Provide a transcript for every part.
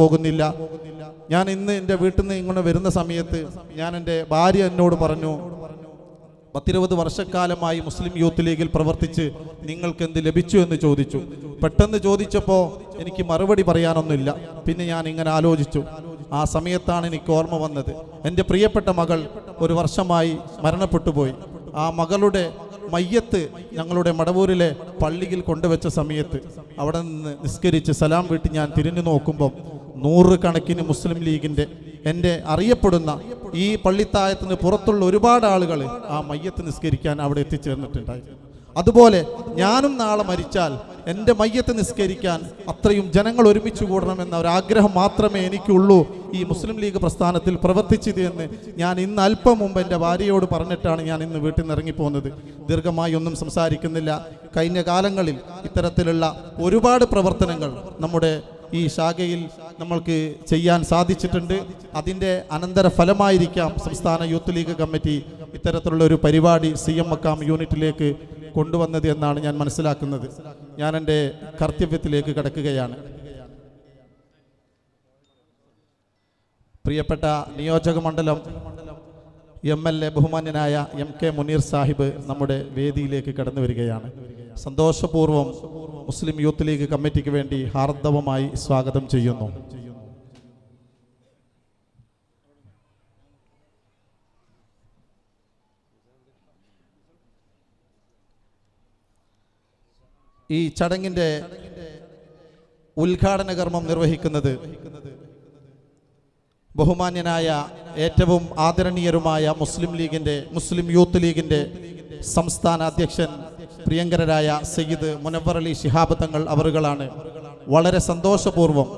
പോകുന്നില്ല. ഞാൻ ഇന്ന് എന്റെ വീട്ടിൽ നിന്ന് ഇങ്ങനെ വരുന്ന സമയത്ത് ഞാൻ എന്റെ ഭാര്യ എന്നോട് പറഞ്ഞു പത്തിരുപത് വർഷക്കാലമായി മുസ്ലിം യൂത്ത് ലീഗിൽ പ്രവർത്തിച്ച് നിങ്ങൾക്ക് എന്ത് ലഭിച്ചു എന്ന് ചോദിച്ചു. പെട്ടെന്ന് ചോദിച്ചപ്പോൾ എനിക്ക് മറുപടി പറയാനൊന്നുമില്ല. പിന്നെ ഞാൻ ഇങ്ങനെ ആലോചിച്ചു. ആ സമയത്താണ് എനിക്ക് ഓർമ്മ വന്നത്. എന്റെ പ്രിയപ്പെട്ട മകൾ ഒരു വർഷമായി മരണപ്പെട്ടു പോയി. ആ മകളുടെ മയ്യത്ത് ഞങ്ങളുടെ മടവൂരിലെ പള്ളിയിൽ കൊണ്ടുവച്ച സമയത്ത് അവിടെ നിന്ന് നിസ്കരിച്ച് സലാം വീട്ടി ഞാൻ തിരിഞ്ഞു നോക്കുമ്പം നൂറുകണക്കിന് മുസ്ലിം ലീഗിന്റെ എന്റെ അറിയപ്പെടുന്ന ഈ പള്ളിത്തായത്തിന് പുറത്തുള്ള ഒരുപാട് ആളുകൾ ആ മയ്യത്ത് നിസ്കരിക്കാൻ അവിടെ എത്തിച്ചേർന്നിട്ടുണ്ടായിരുന്നു അതുപോലെ ഞാനും നാളെ മരിച്ചാൽ എന്റെ മയ്യത്ത് നിസ്കരിക്കാൻ അത്രയും ജനങ്ങൾ ഒരുമിച്ച് കൂടണമെന്ന ഒരാഗ്രഹം മാത്രമേ എനിക്കുള്ളൂ ഈ മുസ്ലിം ലീഗ് പ്രസ്ഥാനത്തിൽ പ്രവർത്തിച്ചത് എന്ന് ഞാൻ ഇന്ന് അല്പം മുമ്പ് എന്റെ ഭാര്യയോട് പറഞ്ഞിട്ടാണ് ഞാൻ ഇന്ന് വീട്ടിൽ നിന്ന് ഇറങ്ങിപ്പോകുന്നത്. ദീർഘമായി ഒന്നും സംസാരിക്കുന്നില്ല. കഴിഞ്ഞ കാലങ്ങളിൽ ഇത്തരത്തിലുള്ള ഒരുപാട് പ്രവർത്തനങ്ങൾ നമ്മുടെ ഈ ശാഖയിൽ നമ്മൾക്ക് ചെയ്യാൻ സാധിച്ചിട്ടുണ്ട്. അതിന്റെ അനന്തര ഫലമായിരിക്കാം സംസ്ഥാന യൂത്ത് ലീഗ് കമ്മിറ്റി ഇത്തരത്തിലുള്ള ഒരു പരിപാടി സി എം മക്കാം യൂണിറ്റിലേക്ക് കൊണ്ടുവന്നത് എന്നാണ് ഞാൻ മനസ്സിലാക്കുന്നത്. ഞാൻ എന്റെ കർത്തവ്യത്തിലേക്ക് കടക്കുകയാണ്. പ്രിയപ്പെട്ട നിയോജക മണ്ഡലം എം എൽ എ ബഹുമാന്യനായ എം കെ മുനീർ സാഹിബ് നമ്മുടെ വേദിയിലേക്ക് കടന്നു വരികയാണ്. സന്തോഷപൂർവം മുസ്ലിം യൂത്ത് ലീഗ് കമ്മിറ്റിക്ക് വേണ്ടി ഹാർദവമായി സ്വാഗതം ചെയ്യുന്നു. ഈ ചടങ്ങിന്റെ ഉദ്ഘാടന കർമ്മം നിർവഹിക്കുന്നത് ബഹുമാന്യനായ ഏറ്റവും ആദരണീയരുമായ മുസ്ലിം ലീഗിന്റെ മുസ്ലിം യൂത്ത് ലീഗിന്റെ സംസ്ഥാന അധ്യക്ഷൻ പ്രിയങ്കരരായ സയ്യിദ് മുനവർ അലി ശിഹാബ് തങ്ങൾ അവറുകളാണ്. വളരെ സന്തോഷപൂർവം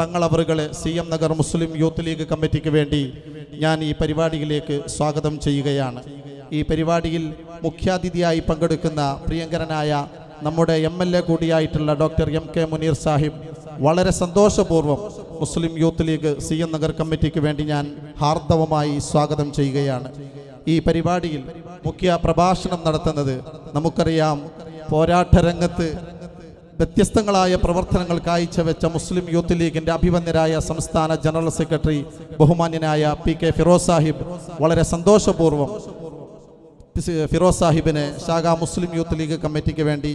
Thangal അവറുകളെ C M Nagar Muslim Youth League കമ്മിറ്റിക്ക് വേണ്ടി ഞാൻ ഈ പരിപാടിയിലേക്ക് സ്വാഗതം ചെയ്യുകയാണ്. ഈ പരിപാടിയിൽ മുഖ്യാതിഥിയായി പങ്കെടുക്കുന്ന പ്രിയങ്കരനായ നമ്മുടെ എം എൽ എ കൂടിയായിട്ടുള്ള doctor M K Muneer Sahib വളരെ സന്തോഷപൂർവം Muslim Youth League C M Nagar കമ്മിറ്റിക്ക് വേണ്ടി ഞാൻ ഹാർദവമായി സ്വാഗതം ചെയ്യുകയാണ്. ഈ പരിപാടിയിൽ മുഖ്യ പ്രഭാഷണം നടത്തുന്നത് നമുക്കറിയാം പോരാട്ട രംഗത്ത് വ്യത്യസ്തങ്ങളായ പ്രവർത്തനങ്ങൾ കാഴ്ചവെച്ച മുസ്ലിം യൂത്ത് ലീഗിന്റെ അഭിമന്യരായ സംസ്ഥാന ജനറൽ സെക്രട്ടറി ബഹുമാന്യനായ പി കെ ഫിറോസ് സാഹിബ് വളരെ സന്തോഷപൂർവം ഫിറോസ് സാഹിബിനെ ശാഖ മുസ്ലിം യൂത്ത് ലീഗ് കമ്മിറ്റിക്ക് വേണ്ടി